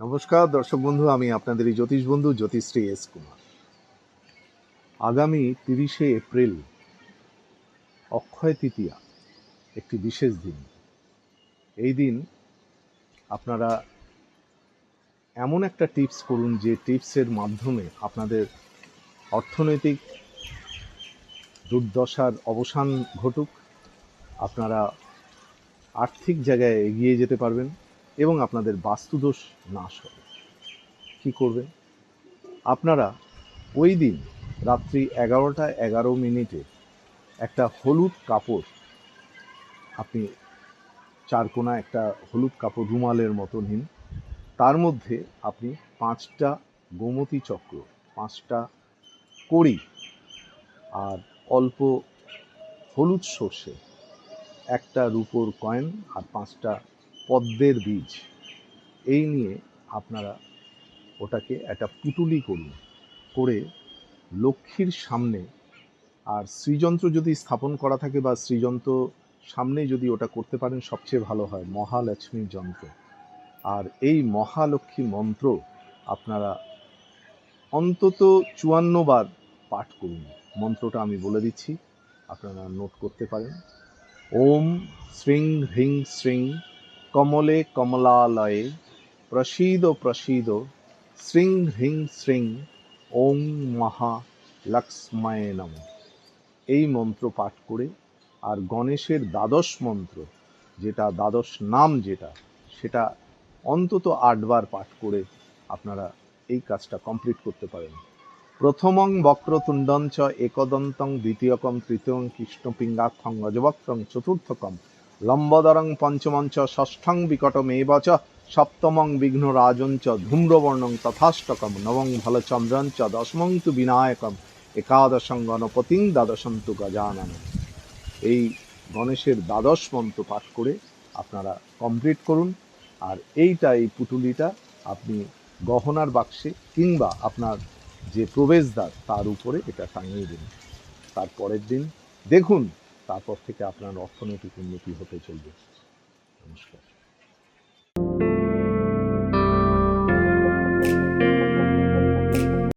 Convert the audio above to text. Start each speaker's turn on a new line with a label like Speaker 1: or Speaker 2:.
Speaker 1: নমস্কার, দর্শক বন্ধু, আমি আপনাদের এই জ্যোতিষ বন্ধু জ্যোতিশ্রী এস কুমার। আগামী তিরিশে এপ্রিল, অক্ষয় তৃতীয়া, একটি বিশেষ দিন। এই দিন আপনারা এমন একটা টিপস করুন যে টিপসের মাধ্যমে আপনাদের অর্থনৈতিক দুর্দশার অবসান ঘটুক। আপনারা আর্থিক জায়গায় এগিয়ে যেতে পারবেন। এবং আপনাদের বাস্তুদোষ নাশ হবে। কি করবেন? আপনারা ওই দিন রাত্রি এগারোটা এগারো মিনিটে একটা হলুদ কাপড়, আপনি চারকোনা একটা হলুদ কাপড় রুমালের মতো নিন, তার মধ্যে আপনি পাঁচটা গোমতী চক্র, পাঁচটা কড়ি আর অল্প হলুদ সর্ষে, একটা রুপোর কয়েন আর পাঁচটা পদ্মের বীজ। এই নিয়ে আপনারা ওটাকে একটা পুটুলি করুন। করে লক্ষ্মীর সামনে আর শ্রীযন্ত্র যদি স্থাপন করা থাকে বা শ্রীযন্ত্র সামনে যদি ওটা করতে পারেন, সবচেয়ে ভালো হয় মহালক্ষ্মীর যন্ত্র। আর এই মহালক্ষ্মী মন্ত্র আপনারা অন্তত চুয়ান্ন বার পাঠ করুন। মন্ত্রটা আমি বলে দিচ্ছি, আপনারা নোট করতে পারেন। ওম শ্রীং হ্রিং শ্রীং কমলে কমলালয়ে প্রসীদ প্রসীদ শ্রীং হ্রিং শ্রীং ওং মহা লক্ষ্ময় নম। এই মন্ত্র পাঠ করে আর গণেশের দ্বাদশ মন্ত্র, যেটা দ্বাদশ নাম যেটা, সেটা অন্তত আটবার পাঠ করে আপনারা এই কাজটা কমপ্লিট করতে পারেন। প্রথমং বক্রতুণ্ডঞ্চ, একদন্তং দ্বিতীয়কম তৃতীয়ং কৃষ্ণপিঙ্গাক্ষং গজবক্রং চতুর্থকম লম্বদরং পঞ্চমং চ ষষ্ঠং বিকটমেব চ, সপ্তমং বিঘ্ন রাজঞ্চ ধূম্রবর্ণং তথাষ্টকম, নবং ভালচন্দ্রং চ, দশমং তু বিনায়কম, একাদশং গণপতিং দ্বাদশং তু গজানন। এই গণেশের দ্বাদশ মন্ত্র পাঠ করে আপনারা কমপ্লিট করুন। আর এইটা, এই পুটুলিটা আপনি গহনার বাক্সে কিংবা আপনার যে প্রবেশদ্বার, তার উপরে এটা টাঙিয়ে দিন। তার পরের দিন দেখুন তারপর থেকে আপনার অর্থনৈতিক উন্নতি হতে চলবে। নমস্কার।